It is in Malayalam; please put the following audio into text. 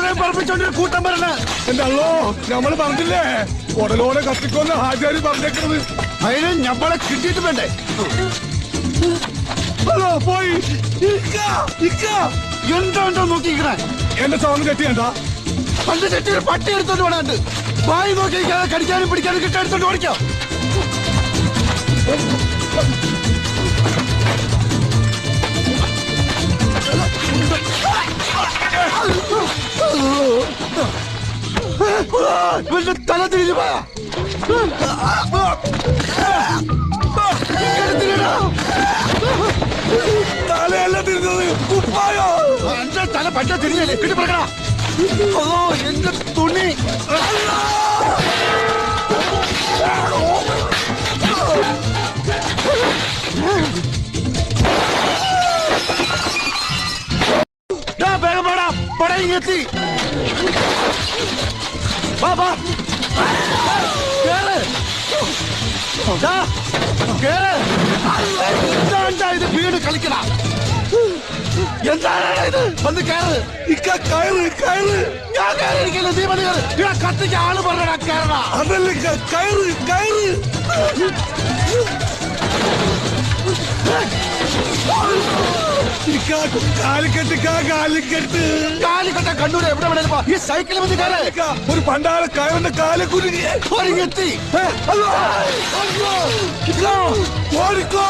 പുകയും പറപ്പിച്ചോണ്ടൊരു കൂട്ടം വരണ എന്റെ അല്ലോ നമ്മൾ പറഞ്ഞില്ലേ? ഉടലോടെ കത്തിക്കൊന്ന് ഹാജാരി പറഞ്ഞേക്കുന്നത് അതിന് ഞമ്മളെ കിട്ടിയിട്ട് വേണ്ടേ? ഹലോ പോയി. എന്താണ്ടോ നോക്കിക്കണേ എന്റെ സൗണ്ട് കെട്ടിയണ്ട പണ്ട് ചെട്ടിയൊരു പട്ടി എടുത്തോണ്ട് വേണുണ്ട് വായി നോക്കി കടിക്കാനും പിടിക്കാനും കിട്ടാൻ എടുത്തോണ്ട് ഓടിക്കാം. ഇവന്റെ തല തിരിഞ്ഞു പോയാ. തലയല്ല തിരിഞ്ഞത്? കുപ്പായോ? എന്റെ തല പറ്റ തിരിഞ്ഞല്ലേ? കിട്ടിപ്പറക്കണ ഓ എന്റെ തുണി. വേഗം വാടാ, പട വാ കേറ്. ഡാ, കേറ്. എന്താണ്ടാ ഇത് വീട് കളിക്കണ? എന്താണ് ഇത്? വന്ന് കയറ് ഇക്ക കയറ് കയറ്. ഞാൻ കയറിയിരിക്കില്ല നീ വന്ന് കയറ് ഇവിടെ കത്തിക്ക്. ആൾ പറഞ്ഞ കയറണ അതല്ല ഇക്ക, കയറ് കയറ്. കാലിക്കെട്ട് കണ്ണൂർ എവിടെ വേണേലും ഈ സൈക്കിൾ വന്ന് കയറ്. ഒരു പണ്ടാള കയറിന്റെ കാല കുരുങ്ങി ഒരുങ്ങെത്തി ഓടിക്കോ.